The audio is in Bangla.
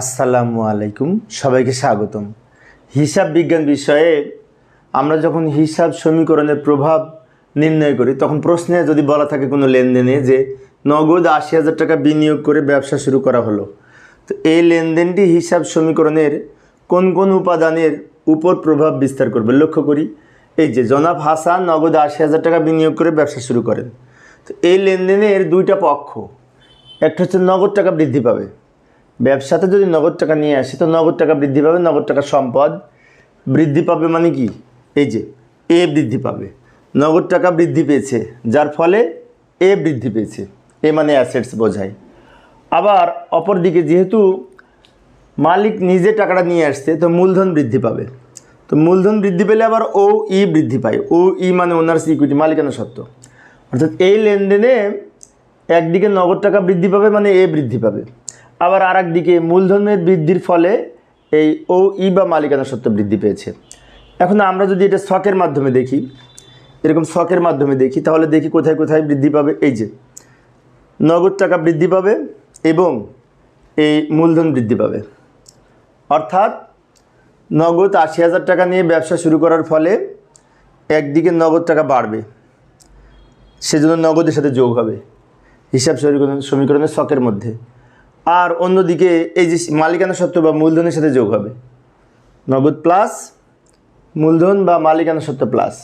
আসসালামু আলাইকুম, সবাইকে স্বাগতম। হিসাব বিজ্ঞান বিষয়ে আমরা যখন হিসাব সমীকরণের প্রভাব নির্ণয় করি, তখন প্রশ্নে যদি বলা থাকে কোনো লেনদেনে যে নগদ আশি হাজার টাকা বিনিয়োগ করে ব্যবসা শুরু করা হলো, তো এই লেনদেনটি হিসাব সমীকরণের কোন কোন উপাদানের উপর প্রভাব বিস্তার করবে? লক্ষ্য করি, এই যে জনাব হাসান নগদ আশি হাজার টাকা বিনিয়োগ করে ব্যবসা শুরু করেন। তো এই লেনদেনের দুইটা পক্ষ, একটা হচ্ছে নগদ টাকা বৃদ্ধি পাবে। ব্যবসাতে যদি নগদ টাকা নিয়ে আসি, তো নগদ টাকা বৃদ্ধি পাবে, নগদ টাকা সম্পদ বৃদ্ধি পাবে মানে কি? এই যে, এ বৃদ্ধি পাবে। নগদ টাকা বৃদ্ধি পেয়েছে, যার ফলে এ বৃদ্ধি পেয়েছে। এ মানে অ্যাসেটস বোঝায়। আবার অপরদিকে যেহেতু মালিক নিজে টাকাটা নিয়ে আসছে, তো মূলধন বৃদ্ধি পাবে। তো মূলধন বৃদ্ধি পেলে আবার ও ই বৃদ্ধি পায়। ও ই মানে ওনার্স ইকুইটি মালিকানা সত্ত্ব। অর্থাৎ এই লেনদেনে একদিকে নগদ টাকা বৃদ্ধি পাবে মানে এ বৃদ্ধি পাবে। আবার আর একদিকে মূলধনের বৃদ্ধির ফলে এই ও ই বা মালিকানা সত্ত্ব বৃদ্ধি পেয়েছে। এখন আমরা যদি এটা শখের মাধ্যমে দেখি, এরকম শখের মাধ্যমে দেখি, তাহলে দেখি কোথায় কোথায় বৃদ্ধি পাবে এই যে, নগদ টাকা বৃদ্ধি পাবে এবং এই মূলধন বৃদ্ধি পাবে। অর্থাৎ নগদ আশি হাজার টাকা নিয়ে ব্যবসা শুরু করার ফলে একদিকে নগদ টাকা বাড়বে, সেজন্য নগদের সাথে যোগ হবে। হিসাব সমীকরণ সমীকরণের শখের মধ্যে। আর অন্যদিকে এই যে মালিকানা সত্ত্ব বা মূলধনের সাথে যোগ হবে। নগদ প্লাস মূলধন বা মালিকানা সত্ত্ব প্লাস